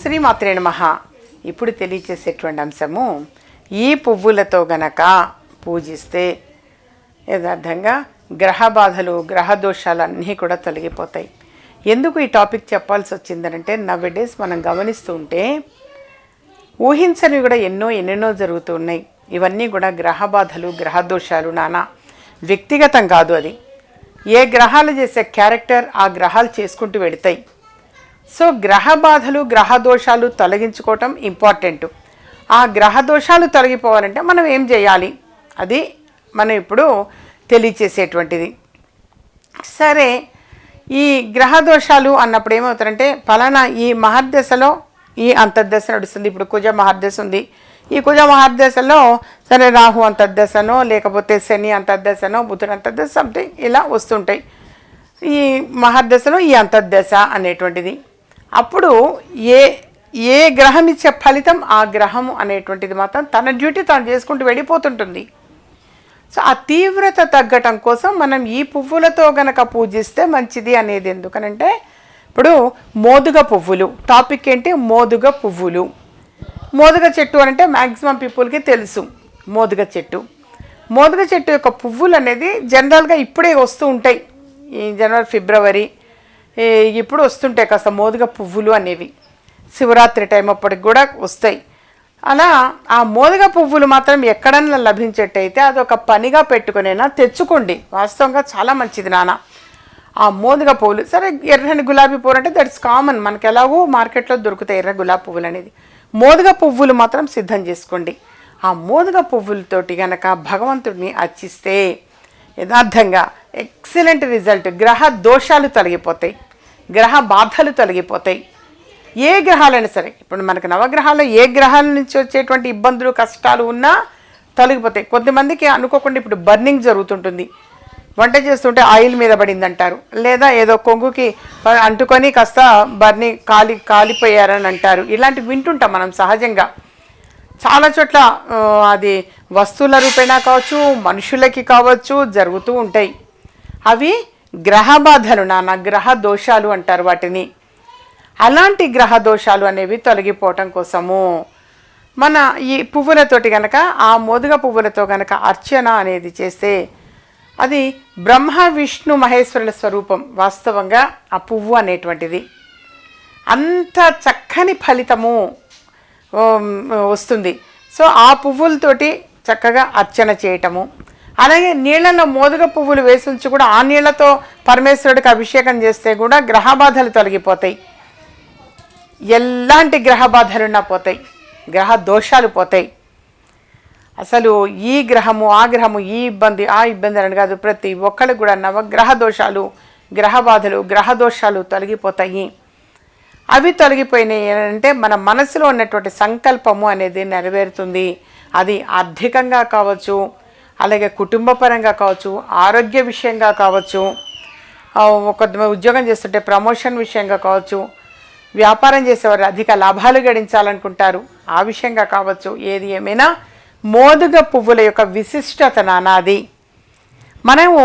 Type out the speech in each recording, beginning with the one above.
శ్రీ మాత్రే నమః. ఇప్పుడు తెలియచేసేటువంటి అంశము ఈ పువ్వులతో గనక పూజిస్తే యథార్థంగా గ్రహ బాధలు గ్రహ దోషాలు అన్నీ కూడా తొలగిపోతాయి. ఎందుకు ఈ టాపిక్ చెప్పాల్సి వచ్చిందనంటే నవ్వడేస్ మనం గమనిస్తూ ఉంటే ఊహించనివి కూడా ఎన్నో ఎన్నెన్నో జరుగుతూ ఉన్నాయి. ఇవన్నీ కూడా గ్రహ బాధలు గ్రహ దోషాలు నానా. వ్యక్తిగతం కాదు అది. ఏ గ్రహాలు చేసే క్యారెక్టర్ ఆ గ్రహాలు చేసుకుంటూ పెడతాయి సో గ్రహ బాధలు గ్రహ దోషాలు తొలగించుకోవటం ఇంపార్టెంట్ ఆ గ్రహ దోషాలు తొలగిపోవాలంటే మనం ఏం చేయాలి? అది మనం ఇప్పుడు తెలియచేసేటువంటిది. సరే ఈ గ్రహ దోషాలు అన్నప్పుడు ఏమవుతారంటే ఫలానా ఈ మహర్దశలో ఈ అంతర్దశ నడుస్తుంది. ఇప్పుడు కుజ మహర్దశ ఉంది. ఈ కుజ మహర్దశలో సరే రాహు అంతర్దశనో లేకపోతే శని అంతర్దశనో బుధుడు అంతర్దశ సంథింగ్ ఇలా వస్తుంటాయి. ఈ మహర్దశలో ఈ అంతర్దశ అనేటువంటిది. అప్పుడు ఏ ఏ గ్రహం ఇచ్చే ఫలితం ఆ గ్రహం అనేటువంటిది మాత్రం తన డ్యూటీ తాను చేసుకుంటూ వెళ్ళిపోతుంటుంది. సో ఆ తీవ్రత తగ్గటం కోసం మనం ఈ పువ్వులతో గనక పూజిస్తే మంచిది అనేది ఎందుకనంటే ఇప్పుడు మోదుగ పువ్వులు. టాపిక్ ఏంటి? మోదుగ పువ్వులు. మోదుగ చెట్టు అంటే మ్యాక్సిమం పీపుల్కి తెలుసు మోదుగ చెట్టు. మోదుగ చెట్టు యొక్క పువ్వులు అనేది జనరల్గా ఇప్పుడే వస్తూ ఉంటాయి. ఈ జనవరి ఫిబ్రవరి ఇప్పుడు వస్తుంటాయి కాస్త మోదుగ పువ్వులు అనేవి. శివరాత్రి టైం అప్పటికి కూడా వస్తాయి. అలా ఆ మోదుగ పువ్వులు మాత్రం ఎక్కడన్నా లభించేట్టయితే అదొక పనిగా పెట్టుకునేనా తెచ్చుకోండి. వాస్తవంగా చాలా మంచిది నాన్న. ఆ మోదుగ పువ్వులు సరే ఎర్రని గులాబీ పువ్వులు అంటే దట్స్ కామన్ మనకి ఎలాగో మార్కెట్లో దొరుకుతాయి ఎర్ర గులాబీ పువ్వులు అనేది. మోదుగ పువ్వులు మాత్రం సిద్ధం చేసుకోండి. ఆ మోదుగ పువ్వులతోటి గనక భగవంతుడిని అర్చిస్తే యథార్థంగా ఎక్సలెంట్ రిజల్ట్ గ్రహ దోషాలు తొలగిపోతాయి. గ్రహ బాధలు తొలగిపోతాయి. ఏ గ్రహాలైనా సరే ఇప్పుడు మనకు నవగ్రహాల్లో ఏ గ్రహాల నుంచి వచ్చేటువంటి ఇబ్బందులు కష్టాలు ఉన్నా తొలగిపోతాయి. కొంతమందికి అనుకోకుండా ఇప్పుడు బర్నింగ్ జరుగుతుంటుంది. వంట చేస్తుంటే ఆయిల్ మీద పడింది అంటారు లేదా ఏదో కొంగుకి అంటుకొని కాస్త బర్ని కాలి కాలిపోయారని అంటారు. ఇలాంటివి వింటుంటాం మనం సహజంగా. చాలా చోట్ల అది వస్తువుల రూపేణా కావచ్చు మనుషులకి కావచ్చు జరుగుతూ ఉంటాయి. అవి గ్రహ బాధలు నాన్న గ్రహ దోషాలు అంటారు వాటిని. అలాంటి గ్రహ దోషాలు అనేవి తొలగిపోవటం కోసము. మన ఈ పువ్వులతోటి గనక ఆ మోదుగ పువ్వులతో గనక అర్చన అనేది చేస్తే అది బ్రహ్మ విష్ణు మహేశ్వరుల స్వరూపం వాస్తవంగా ఆ పువ్వు అనేటువంటిది. అంత చక్కని ఫలితము వస్తుంది. సో ఆ పువ్వులతోటి చక్కగా అర్చన చేయటము. అలాగే నీళ్ళలో మోదుగ పువ్వులు వేసి ఉంచి కూడా ఆ నీళ్ళతో పరమేశ్వరుడికి అభిషేకం చేస్తే కూడా గ్రహ బాధలు తొలగిపోతాయి. ఎలాంటి గ్రహ బాధలున్నా పోతాయి. గ్రహ దోషాలు పోతాయి. అసలు ఈ గ్రహము ఆ గ్రహము ఈ ఇబ్బంది ఆ ఇబ్బంది అని కాదు ప్రతి ఒక్కరికి కూడా నవగ్రహ దోషాలు గ్రహ బాధలు గ్రహ దోషాలు తొలగిపోతాయి. అవి తొలగిపోయినాయి అంటే మన మనసులో ఉన్నటువంటి సంకల్పము అనేది నెరవేరుతుంది. అది ఆర్థికంగా కావచ్చు అలాగే కుటుంబపరంగా కావచ్చు ఆరోగ్య విషయంగా కావచ్చు ఒక ఉద్యోగం చేస్తుంటే ప్రమోషన్ విషయంగా కావచ్చు వ్యాపారం చేసేవారు అధిక లాభాలు గడించాలనుకుంటారు. ఆ విషయంగా కావచ్చు ఏది ఏమైనా మోదుగ పువ్వుల యొక్క విశిష్టత నానాది. మనము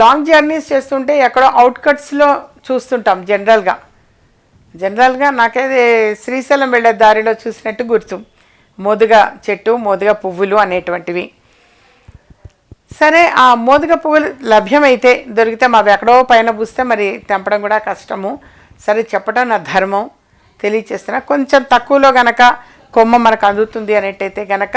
లాంగ్ జర్నీస్ చేస్తుంటే ఎక్కడో అవుట్కట్స్లో చూస్తుంటాం జనరల్గా జనరల్గా నాకైతే శ్రీశైలం వెళ్ళే దారిలో చూసినట్టు గుర్తు. మోదుగ చెట్టు మోదుగ పువ్వులు అనేటువంటివి. సరే ఆ మోదుగ పువ్వులు లభ్యమైతే దొరికితే మావి ఎక్కడో పైన పూస్తే మరి తెంపడం కూడా కష్టము. సరే చెప్పడం నా ధర్మం. తెలియచేస్తున్నా. కొంచెం తక్కువలో గనక కొమ్మ మనకు అందుతుంది అనేటైతే గనక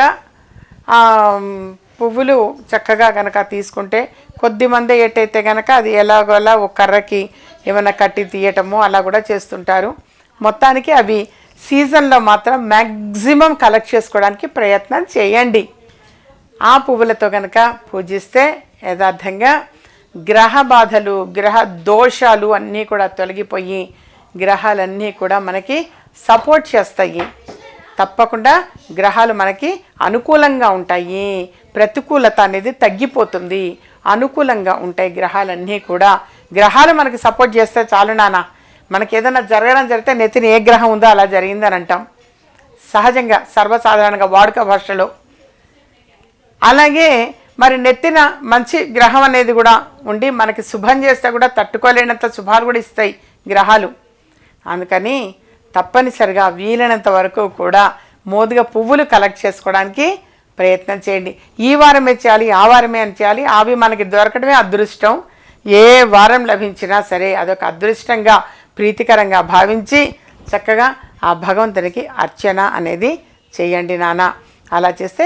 పువ్వులు చక్కగా గనక తీసుకుంటే కొద్ది మంది ఏటైతే గనక అది ఎలాగోలా ఒక కర్రకి ఏమైనా కట్టి తీయటము అలా కూడా చేస్తుంటారు. మొత్తానికి అవి సీజన్లో మాత్రం మ్యాక్సిమం కలెక్ట్ చేసుకోవడానికి ప్రయత్నం చేయండి. ఆ పువ్వులతో కనుక పూజిస్తే యథార్థంగా గ్రహ బాధలు గ్రహ దోషాలు అన్నీ కూడా తొలగిపోయి గ్రహాలన్నీ కూడా మనకి సపోర్ట్ చేస్తాయి. తప్పకుండా గ్రహాలు మనకి అనుకూలంగా ఉంటాయి. ప్రతికూలత అనేది తగ్గిపోతుంది. అనుకూలంగా ఉంటాయి గ్రహాలన్నీ కూడా. గ్రహాలు మనకి సపోర్ట్ చేస్తే చాలు నాన్న. మనకి ఏదైనా జరగడం జరిగితే నెత్తిన ఏ గ్రహం ఉందో అలా జరిగిందని అంటాం. సహజంగా సర్వసాధారణంగా వాడుక భాషలో. అలాగే మరి నెత్తిన మంచి గ్రహం అనేది కూడా ఉండి మనకి శుభం చేస్తే కూడా తట్టుకోలేనంత శుభాలు కూడా ఇస్తాయి గ్రహాలు. అందుకని తప్పనిసరిగా వీలైనంత వరకు కూడా మోదుగా పువ్వులు కలెక్ట్ చేసుకోవడానికి ప్రయత్నం చేయండి. ఈ వారమే చేయాలి ఆ వారమే అని చేయాలి. అవి మనకి దొరకడమే అదృష్టం. ఏ వారం లభించినా సరే అదొక అదృష్టంగా ప్రీతికరంగా భావించి చక్కగా ఆ భగవంతునికి అర్చన అనేది చేయండి నాన్న. అలా చేస్తే